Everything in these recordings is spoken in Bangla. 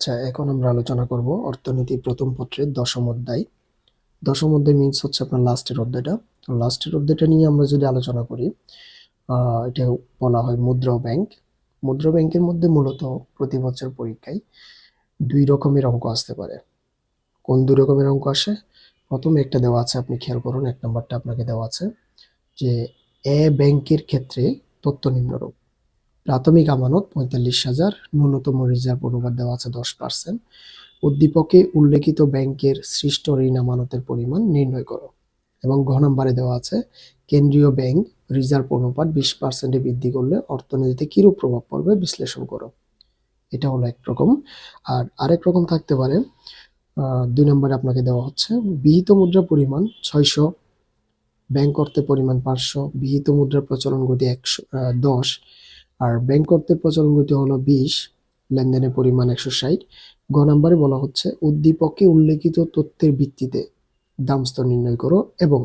আচ্ছা এখন আমরা আলোচনা করব অর্থনীতি প্রথম পত্রের দশম অধ্যায়। দশম অধ্যায় মিনস হচ্ছে আপনার লাস্টের অধ্যায়টা। তো লাস্টের অধ্যায়টা নিয়ে আমরা যদি আলোচনা করি এটা বলা হয় মুদ্রা ব্যাংক। মুদ্রা ব্যাংকের মধ্যে মূলত প্রতি বছর পরীক্ষায় দুই রকমের অঙ্ক আসতে পারে। কোন দুই রকমের অঙ্ক আসে? প্রথমে একটা দেওয়া আছে, আপনি খেয়াল করুন, এক নম্বরটা আপনাকে দেওয়া আছে যে এ ব্যাংকের ক্ষেত্রে তথ্য নিম্নরূপ। প্রাথমিক আমানত পঁয়তাল্লিশ হাজার, ন্যূনতম রিজার্ভ অনুপাত দেওয়া আছে দশ পার্সেন্ট। উদ্দীপকে উল্লেখিত ব্যাংকের সৃষ্ট ঋণ আমানতের পরিমাণ নির্ণয় করো এবং ঘ নম্বরে দেওয়া আছে, কেন্দ্রীয় ব্যাংক রিজার্ভ অনুপাত বিশ পার্সেন্টে বৃদ্ধি করলে অর্থনীতিতে কিরূপ প্রভাব পড়বে বিশ্লেষণ করো। এটা হলো এক রকম। আর আরেক রকম থাকতে পারে দুই নম্বরে আপনাকে দেওয়া হচ্ছে, বিহিত মুদ্রা পরিমাণ ছয়শো, ব্যাংক অর্থের পরিমাণ পাঁচশো, বিহিত মুদ্রার প্রচলন গতি একশো দশ আর ব্যাংক অর্থের প্রচলন গতি হলো বিশ, লেনদেনের পরিমাণ একশো ষাট। গ নম্বরে বলা হচ্ছে, উদ্দীপকে উল্লেখিত তথ্যের ভিত্তিতে দাম স্তর নির্ণয় করো এবং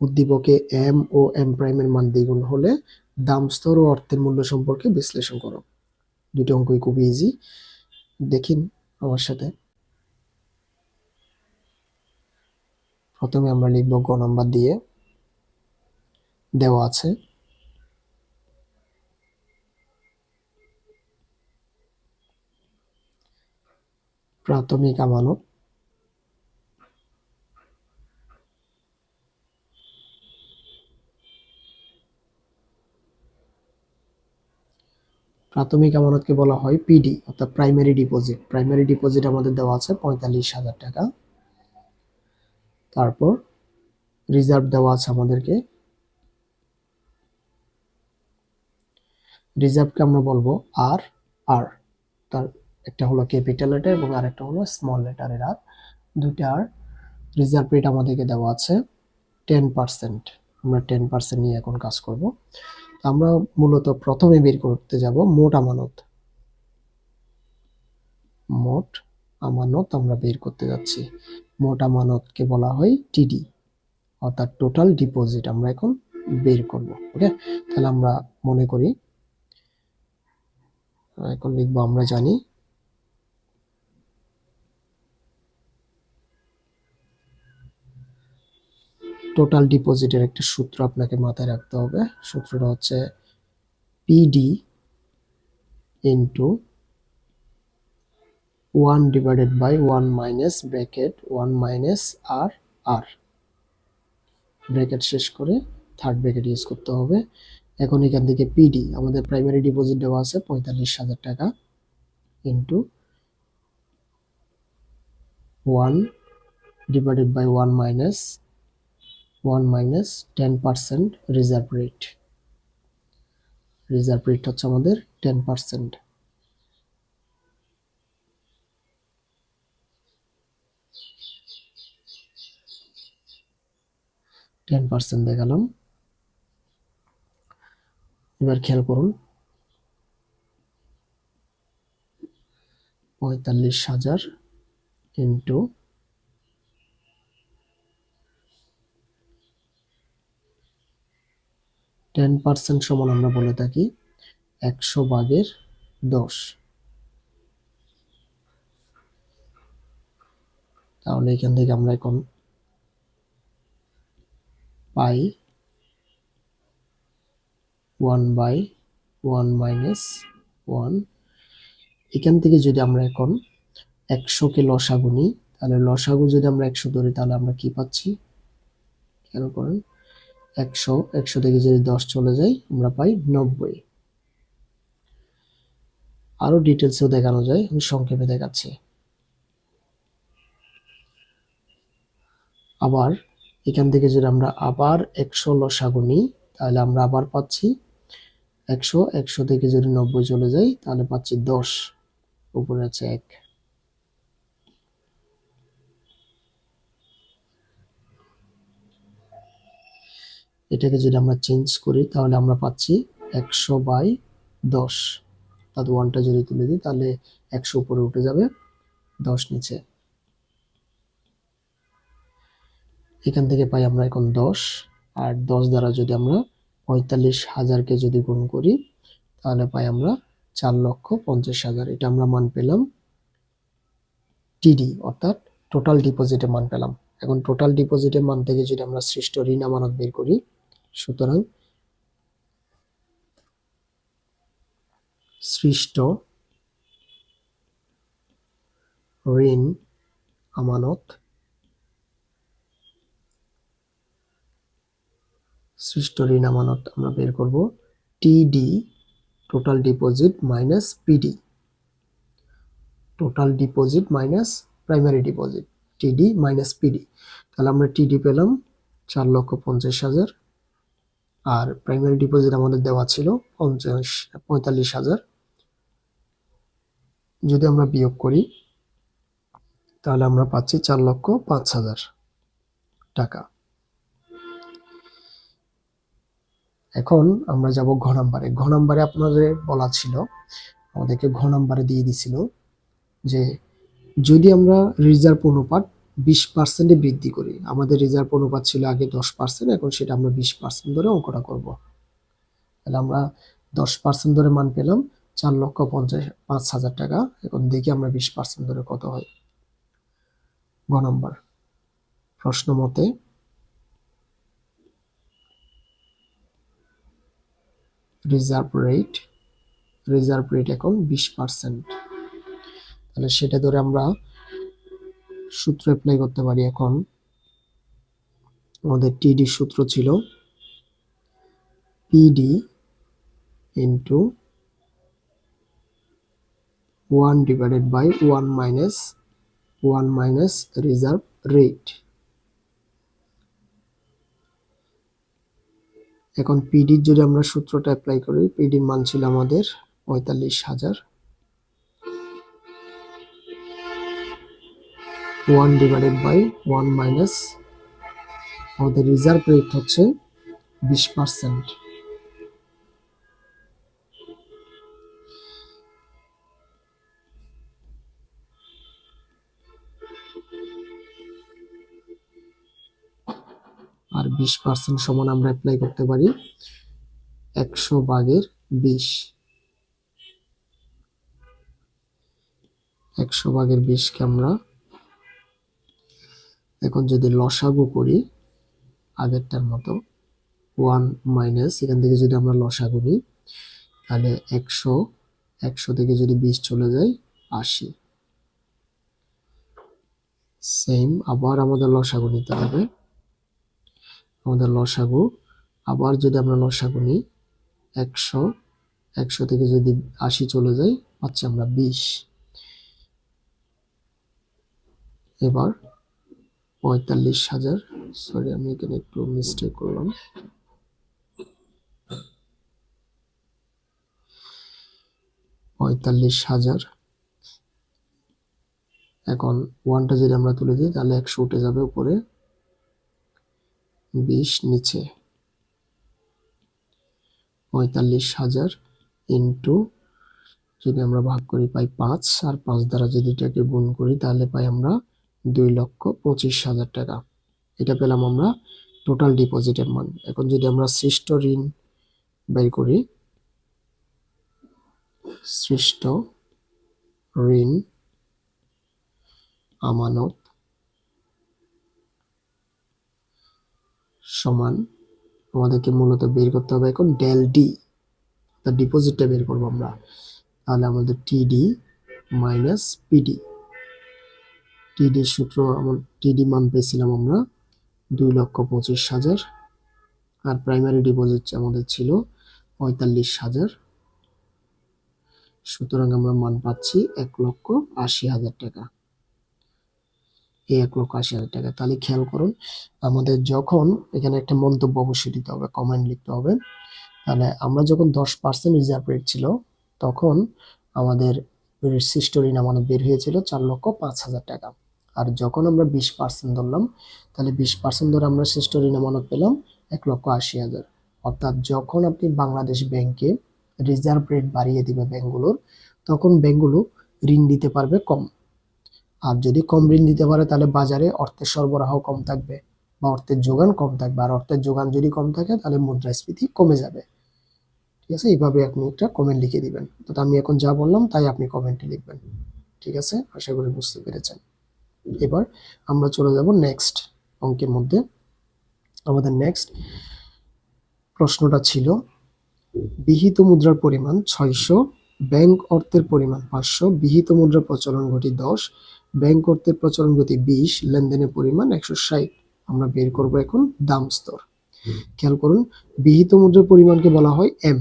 উদ্দীপকে এম ও এম প্রাইমের মান দ্বিগুণ হলে দাম স্তর ও অর্থের মূল্য সম্পর্কে বিশ্লেষণ করো। দুটো অঙ্কই খুবই ইজি দেখিন আমার সাথে। প্রথমে আমরা লিখব গ নাম্বার দিয়ে। দেওয়া আছে। প্রাথমিক আমানত। প্রাথমিক আমানতকে বলা হয় পিডি অর্থাৎ প্রাইমারি ডিপোজিট প্রাইমারি ডিপোজিট আমাদের দেওয়া আছে পঁয়তাল্লিশ হাজার টাকা। তারপর রিজার্ভ দেওয়া আছে আমাদেরকে। রিজার্ভকে আমরা বলব আর আর তার একটা হলো ক্যাপিটাল লেটার এবং আরেকটা হলো স্মল লেটারের আর। দুইটা আর রিজার্ভ রেট আমাদেরকে দেওয়া আছে টেন পার্সেন্ট আমরা টেন পার্সেন্ট নিয়ে এখন কাজ করব। আমরা মূলত প্রথমে বের করতে যাব মোট আমানত। মোট আমানত আমরা বের করতে যাচ্ছি। মোট আমানতকে বলা হয় টিডি অর্থাৎ টোটাল ডিপোজিট আমরা এখন বের করব ওকে তাহলে আমরা মনে করি, এখন লিখব আমরা জানি টোটাল ডিপোজিটের একটা সূত্র আপনাকে মাথায় রাখতে হবে। সূত্রটা হচ্ছে PD into one divided by one minus bracket one minus R R bracket শেষ করে থার্ড ব্র্যাকেট ইউজ করতে হবে। এখন এখান থেকে পিডি আমাদের প্রাইমারি ডিপোজিট দেওয়া আছে পঁয়তাল্লিশ হাজার টাকা into one divided by one minus one minus ten percent reserve rate reserve rate হচ্ছে আমাদের টেন পার্সেন্ট টেন পার্সেন্ট দেখালাম এবার খেয়াল করুন। পঁয়তাল্লিশ হাজার ইন্টু টেন পার্সেন্ট সমান আমরা বলে থাকি, একশো ভাগের দশ। তাহলে এখান থেকে আমরা এখন পাই one by one minus one. এখান থেকে যদি আমরা এখন একশোকে লসাগু নিই, তাহলে লসাগু যদি আমরা একশো ধরি, তাহলে আমরা কি পাচ্ছি? খেয়াল করেন একশো একশো থেকে যদি দশ চলে যাই আমরা পাই নব্বই। আরও ডিটেলসেও দেখানো যায়, আমি সংক্ষেপে দেখাচ্ছি। আবার এখান থেকে যদি আমরা আবার একশো লসাগু নিই, তাহলে আমরা আবার পাচ্ছি একশো একশো থেকে যদি নব্বই চলে যাই তাহলে পাচ্ছি দশ উপরে আছে এক। এটাকে যদি আমরা চেঞ্জ করি, তাহলে আমরা পাচ্ছি একশো বাই দশ। অর্থাৎ ওয়ানটা যদি তুলে দিই, তাহলে একশো উপরে উঠে যাবে দশ নিচে। এখান থেকে পাই আমরা এখন দশ। আর দশ দ্বারা যদি আমরা পঁয়তাল্লিশ হাজারকে যদি গুণ করি, তাহলে পাই আমরা চার লক্ষ পঞ্চাশ হাজার। এটা আমরা মান পেলাম টিডি অর্থাৎ টোটাল ডিপোজিটের মান পেলাম। এখন টোটাল ডিপোজিটের মান থেকে যদি আমরা সৃষ্ট ঋণ আমানত বের করি সুতরাং সৃষ্ট ঋণ আমানত সৃষ্ট ঋণ আমানত আমরা বের করব TD total deposit minus PD total deposit minus primary deposit TD minus PD তাহলে আমরা টিডি পেলাম চার লক্ষ পঞ্চাশ হাজার আর প্রাইমারি ডিপোজিট আমাদের দেওয়া ছিল পঞ্চাশ, পঁয়তাল্লিশ হাজার। যদি আমরা বিয়োগ করি, তাহলে আমরা পাচ্ছি চার লক্ষ পাঁচ হাজার টাকা। এখন আমরা যাব ঘ নাম্বারে। ঘ নাম্বারে আপনাদের বলা ছিল, আমাদেরকে ঘ নাম্বারে দিয়ে দিছিল যে যদি আমরা রিজার্ভ অনুপাত বিশ পার্সেন্টে বৃদ্ধি করি। আমাদের রিজার্ভ অনুপাত ছিল আগে দশ পার্সেন্ট এখন সেটা আমরা বিশ পার্সেন্ট ধরে অঙ্কটা করব। তাহলে আমরা দশ পার্সেন্ট ধরে মান পেলাম চার লক্ষ পঞ্চাশ, পাঁচ হাজার টাকা। এখন দেখি আমরা বিশ পার্সেন্ট ধরে কত হয়। গ নম্বর। প্রশ্ন মতে রিজার্ভ রেট রিজার্ভ রেট এখন বিশ পার্সেন্ট তাহলে সেটা ধরে আমরা সূত্র অ্যাপ্লাই করতে পারি এখন। আমাদের টিডি সূত্র ছিল PD into one divided by one minus one minus reserve rate এখন পিডির যদি আমরা সূত্রটা অ্যাপ্লাই করি পিডির মান ছিল আমাদের পঁয়তাল্লিশ হাজার। One divided by one minus আমাদের রিজার্ভ রেট হচ্ছে বিশ পার্সেন্ট আর বিশ পার্সেন্ট সমান আমরা অ্যাপ্লাই করতে পারি একশো বাগের বিশ। একশো ভাগের বিশকে আমরা এখন যদি লসাগু করি, আগেরটার মতো ওয়ান মাইনাস এখান থেকে যদি আমরা লসাগু নিই, তাহলে একশো একশো থেকে যদি বিশ চলে যায়, আশি। সেম আবার আমাদের লসাগু নিতে হবে। আমাদের লসাগু, আবার যদি আমরা লসাগু নিই, একশো একশো থেকে যদি আশি চলে যায়, পাচ্ছি আমরা বিশ। এবার পঁয়তাল্লিশ হাজার। সরি আমি এখানে একটু মিস্টেক করলাম। পঁয়তাল্লিশ হাজার। এখন ওয়ানটা যদি আমরা তুলে দিই, তাহলে একশো উঠে যাবে উপরে। বিশ নিচে। পঁয়তাল্লিশ হাজার ইন্টু যদি আমরা ভাগ করি পাই পাঁচ, আর পাঁচ দ্বারা যদি এটাকে গুণ করি, তাহলে পাই আমরা দুই লক্ষ পঁচিশ হাজার টাকা। এটা পেলাম আমরা টোটাল ডিপোজিটের মান এখন যদি আমরা সৃষ্ট ঋণ বের করি, সৃষ্ট ঋণ আমানত সমান আমাদেরকে মূলত বের করতে হবে এখন ডেল ডি তার ডিপোজিটটা বের করব আমরা। তাহলে আমাদের টিডি মাইনাস পিডি টিডি সূত্র টিডি মান পেয়েছিলাম আমরা দুই লক্ষ পঁচিশ হাজার। আর প্রাইমারি ডিপোজিট আমাদের ছিল পঁয়তাল্লিশ হাজার। সুতরাং আমরা মান পাচ্ছি এক লক্ষ আশি হাজার টাকা। এই এক লক্ষ আশি হাজার টাকা। তাহলে খেয়াল করুন, আমাদের যখন এখানে একটা মন্তব্য অবশ্যই দিতে হবে কমেন্ট লিখতে হবে। তাহলে আমরা যখন দশ পার্সেন্ট রিজার্ভ রেট ছিল, তখন আমাদের ঋণ আমাদের বের হয়েছিল চার লক্ষ পাঁচ হাজার টাকা। আর যখন আমরা বিশ পার্সেন্ট ধরলাম, তাহলে বিশ পার্সেন্ট ধরে আমরা শ্রেষ্ঠ ঋণ আমানত পেলাম এক লক্ষ আশি হাজার। অর্থাৎ যখন আপনি বাংলাদেশ ব্যাংকে রিজার্ভ রেট বাড়িয়ে দিবে ব্যাংকগুলোর তখন ব্যাংকগুলো ঋণ দিতে পারবে কম। আর যদি কম ঋণ দিতে পারে, তাহলে বাজারে অর্থের সরবরাহ কম থাকবে বা অর্থের যোগান কম থাকবে। আর অর্থের যোগান যদি কম থাকে, তাহলে মুদ্রাস্ফীতি কমে যাবে। ঠিক আছে? এইভাবে আপনি একটা কমেন্ট লিখে দিবেন। তো আমি এখন যা বললাম, তাই আপনি কমেন্টে লিখবেন। ঠিক আছে? আশা করি বুঝতে পেরেছেন। এবার আমরা চলে যাব নেক্সট অঙ্কের মধ্যে। আমাদের নেক্সট প্রশ্নটা ছিল, বিহিত মুদ্রার পরিমাণ ছয়শো, ব্যাংক অর্থের পরিমাণ পাঁচশো, বিহিত মুদ্রার প্রচলন গতি দশ, ব্যাংক অর্থের প্রচলন গতি বিশ, লেনদেনের পরিমাণ একশো ষাট। আমরা বের করব এখন দাম স্তর। খেয়াল করুন, বিহিত মুদ্রার পরিমাণকে বলা হয় এম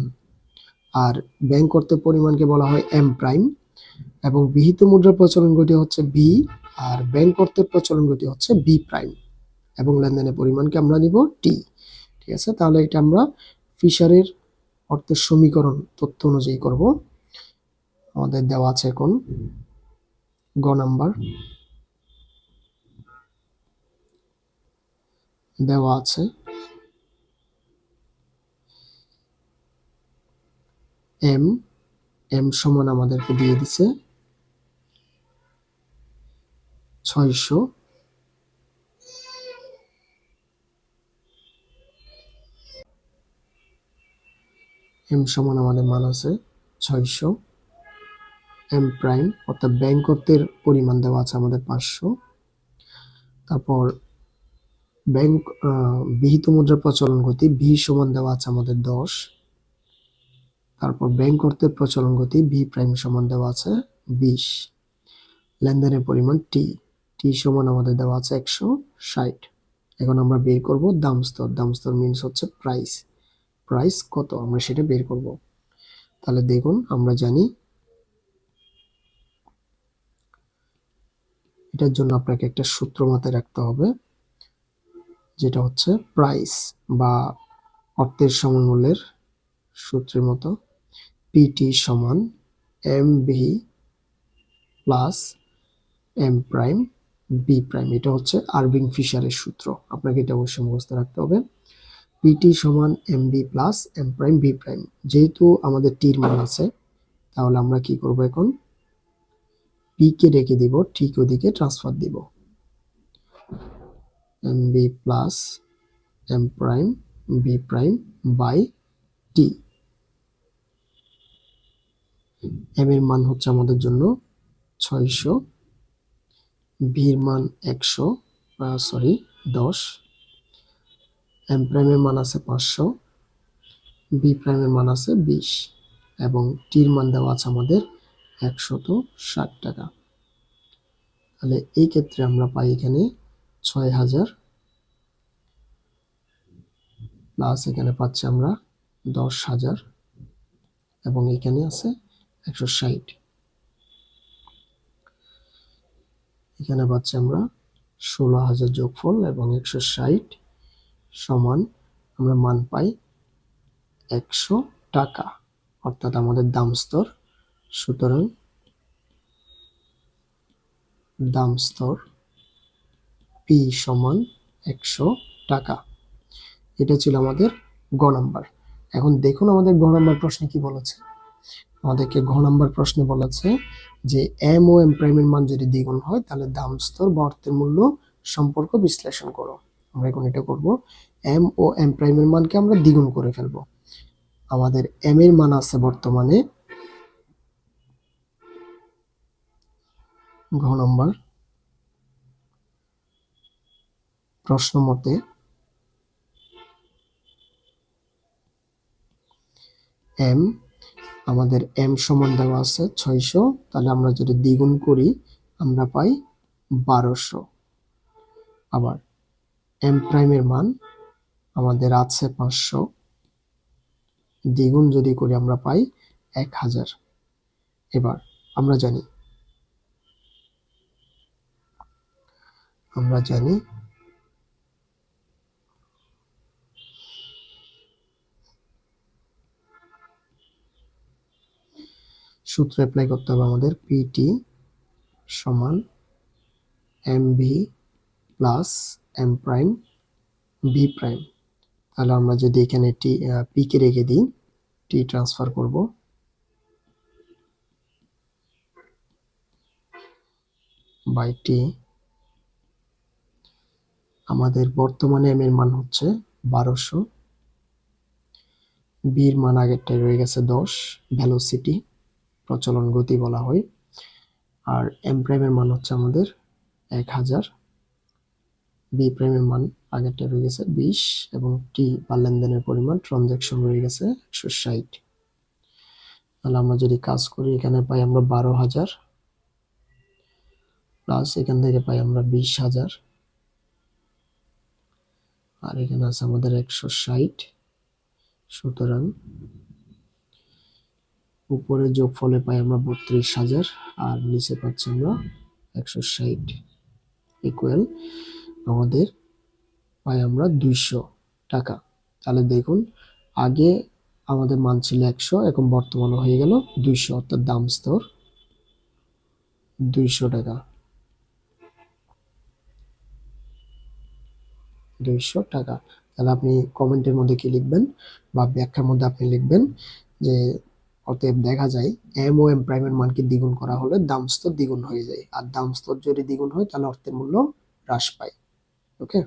আর ব্যাংক অর্থের পরিমাণকে বলা হয় এম প্রাইম এবং বিহিত মুদ্রার প্রচলন গতি হচ্ছে বি আর ব্যাংক অর্থের প্রচলন গতি হচ্ছে বি প্রাইম এবং লেনদেনের পরিমাণকে আমরা নিব টি ঠিক আছে? তাহলে এটা আমরা ফিশারের অর্থের সমীকরণ তথ্য অনুযায়ী করব। আমাদের দেওয়া আছে এখন গ নাম্বার। দেওয়া আছে এম এম সমান আমাদেরকে দিয়ে দিছে ছয়শো। এম সমান আমাদের মান আছে ছয়শো। এম প্রাইম অর্থাৎ ব্যাংক অর্থের পরিমাণ দেওয়া আছে আমাদের পাঁচশো। তারপর ব্যাংক বিহিত মুদ্রার প্রচলন গতি ভি সমান দেওয়া আছে আমাদের দশ। তারপর ব্যাংক অর্থের প্রচলন গতি ভি প্রাইম সমান দেওয়া আছে বিশ। লেনদেনের পরিমাণ টি টি সমান আমাদের দেওয়া আছে একশো ষাট। এখন আমরা বের করব দাম স্তর। দাম স্তর মিনস হচ্ছে প্রাইস প্রাইস কত? আমরা সেটা বের করব। তাহলে দেখুন, আমরা জানি এটার জন্য আপনাকে একটা সূত্র মাথায় রাখতে হবে, যেটা হচ্ছে প্রাইস বা অর্থের সমমূল্যের সূত্রের মতো পিটি সমান M B plus M prime B prime এটা হচ্ছে আরবিং ফিশারের সূত্র। আপনাকে এটা অবশ্যই মুখস্থ রাখতে হবে। পিটি সমান M B plus M prime B prime যেহেতু আমাদের টির মান আছে, তাহলে আমরা কি করব এখন? পি কে রেখে দিব ঠিক ওদিকে ট্রান্সফার দিব। M B plus M prime B prime by T M এর মান হচ্ছে আমাদের জন্য ছয়শো ভির মান একশো সরি দশ। এম প্রাইমের মান আছে পাঁচশো বি প্রাইমের মান আছে বিশ এবং টির মান দেওয়া আছে আমাদের একশত ষাট টাকা। তাহলে এই ক্ষেত্রে আমরা পাই এখানে ছয় হাজার প্লাস এখানে পাচ্ছি আমরা দশ হাজার এবং এখানে আছে একশো ষাট। এখানে পাচ্ছি আমরা ষোলো হাজার যোগফল এবং একশো ষাট সমান আমরা মান পাই একশো টাকা, অর্থাৎ আমাদের দাম স্তর। সুতরাং দাম স্তর পি সমান একশো টাকা। এটা ছিল আমাদের গ নাম্বার। এখন দেখুন আমাদের গ নাম্বার প্রশ্নে কি বলেছে। আমাদেরকে ঘ নাম্বার প্রশ্নে বলেছে যে এম ও এম প্রাইমের মান যদি দ্বিগুণ হয়, তাহলে দাম স্তর বা অর্থের মূল্য সম্পর্ক বিশ্লেষণ করো। আমরা এখন এটা করব। এম ও এম প্রাইমের মানকে আমরা দ্বিগুণ করে ফেলব। আমাদের এম এর মান আছে বর্তমানে ঘ নম্বর প্রশ্ন মতে এম আমাদের এম সমান দেওয়া আছে ছয়শো, তাহলে আমরা যদি দ্বিগুণ করি, আমরা পাই বারোশো। আবার এম প্রাইমের মান আমাদের আছে পাঁচশো। দ্বিগুণ যদি করি, আমরা পাই এক হাজার। এবার আমরা জানি আমরা জানি সূত্র অ্যাপ্লাই করতে হবে আমাদের পিটি সমান M V plus M prime B prime তাহলে আমরা যদি এখানে টি পি কে রেখে দিই টি ট্রান্সফার করব। বাই টি আমাদের বর্তমানে এম এর মান হচ্ছে বারোশো। বির মান আগেরটাই রয়ে গেছে দশ ভ্যালোসিটি প্রচলন গতি বলা হয়। আর এম প্রাইমের মান হচ্ছে আমাদের এক হাজার। বি প্রাইমের মান আগেরটা রয়ে গেছে বিশ এবং টি বা লেনদেনের পরিমাণ ট্রানজ্যাকশন রয়ে গেছে একশো ষাট। তাহলে আমরা যদি কাজ করি, এখানে পাই আমরা বারো হাজার। প্লাস এখান থেকে পাই আমরা বিশ হাজার। আর এখানে আছে আমাদের একশো ষাট। সুতরাং উপরে যোগফলে পাই আমরা বত্রিশ হাজার, আর নিচে পাচ্ছি আমরা একশো ষাট ইকুয়াল আমাদের পাই আমরা দুইশো টাকা। তাহলে দেখুন, আগে আমাদের মান ছিল একশো, এখন বর্তমানে হয়ে গেল দুইশো, অর্থাৎ দাম স্তর দুইশো টাকা। দুইশো টাকা। তাহলে আপনি কমেন্টের মধ্যে কি লিখবেন? বা ব্যাখ্যার মধ্যে আপনি লিখবেন যে অতএব দেখা যায় এম ও এম প্রাইমের মানকে দ্বিগুণ করা হলে দাম স্তর দ্বিগুণ হয়ে যায়। আর দাম স্তর যদি দ্বিগুণ হয়, তাহলে অর্থের মূল্য হ্রাস পায়। ওকে